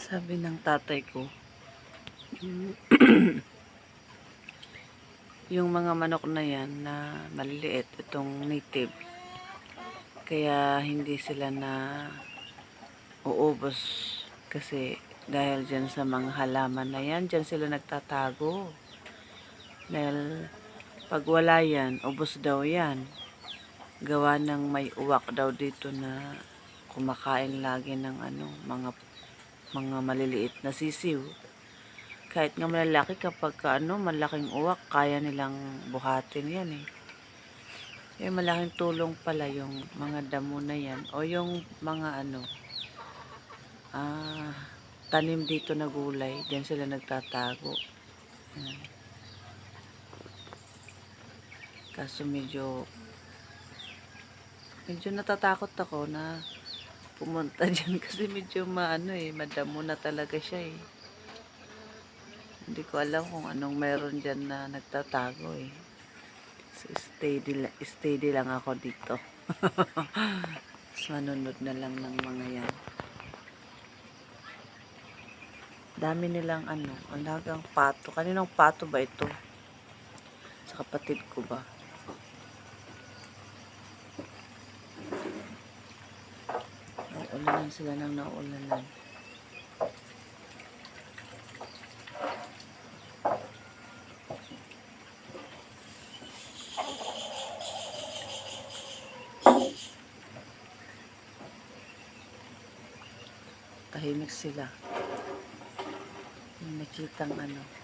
Sabi ng tatay ko, yung mga manok na yan na maliliit, itong native, kaya hindi sila na uubos kasi dahil dyan sa mga halaman na yan, dyan sila nagtatago. Dahil pag wala yan, ubos daw yan. Gawa ng may uwak daw dito na kumakain lagi ng ano, mga mga maliliit na sisiw. Kahit nga malalaki kapag ka, ano, malaking uwak, kaya nilang buhatin yan eh. Eh, malaking tulong pala yung mga damo na yan o yung mga ano, ah, tanim dito na gulay. Diyan sila nagtatago. Yan. Kaso medyo, medyo natatakot ako na pumunta dyan kasi medyo maano eh, madamo na talaga siya eh. Hindi ko alam kung anong meron dyan na nagtatago eh. So, steady, la- steady lang ako dito. so, manunod na lang ng mga yan. Dami nilang ano, alagang pato. Kaninong pato ba ito? Sa kapatid ko ba? Naulanan sila ng naulanan. Tahimik sila. May nakitang ano.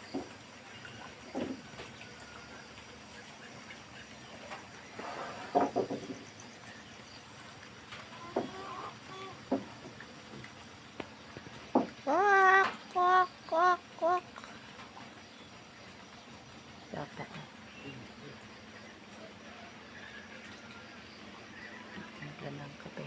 Ang ganang kape.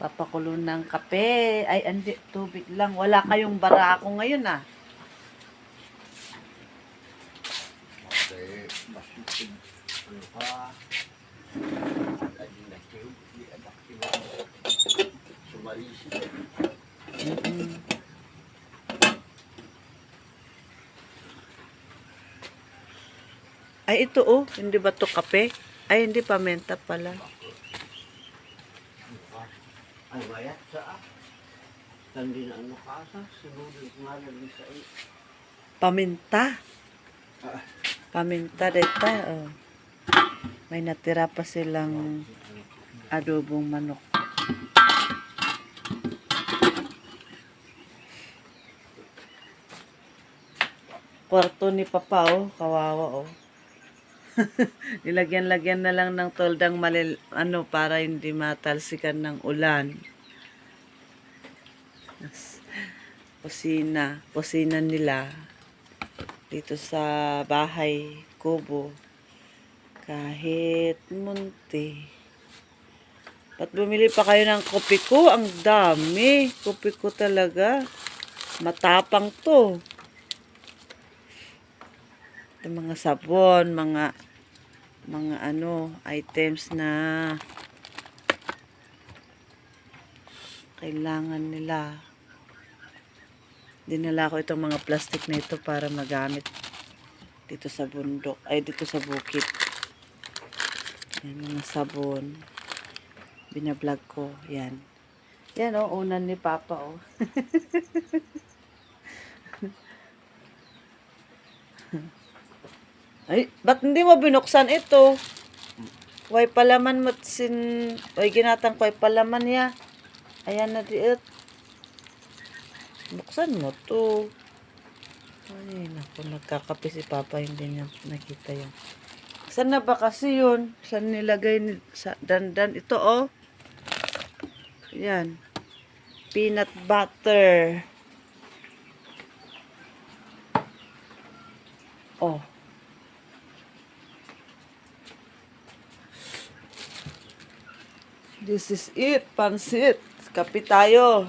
Papakulo ng kape. Ay, andi, tubig lang. Wala kayong barako ngayon ah. Kasi masipid ano pa. Lagi na kayo, di anak sila. Sumalisi. Mm-mm. Ay, ito oh. Hindi ba to kape? Ay, hindi pamenta pala. Ay, bayat sa ah. Tandi na ano kasa, sinulog nga lang sa iyo. Paminta. Ah. Paminta dito. Oh. May natira pa silang adobong manok. Kwarto ni Papa, oh. Kawawa, oh. Nilagyan-lagyan na lang ng toldang malil, ano, para hindi matalsikan ng ulan. Kusina, kusina nila dito sa bahay, kubo. Kahit munti. Ba't bumili pa kayo ng kopi ko? Ang dami. Kopi ko talaga. Matapang to. Ito mga sabon, mga mga ano, items na kailangan nila. Dinala ko itong mga plastic na ito para magamit dito sa bundok, ay dito sa bukid. Yan, mga sabon. Binablog ko. Yan. Yan oh, unan ni Papa oh. Ay, ba't hindi mo binuksan ito? Way palaman mo sin... Way ginatang ko, palaman ya. Ayan na diit. Buksan mo to. Ay, naku, nagkakape si Papa, hindi niya nakita yan. Saan na ba kasi yun? Saan nilagay ni... Sa dandan? Ito, oh. Yan. Peanut butter. Oh. This is it, pansit. Kape tayo.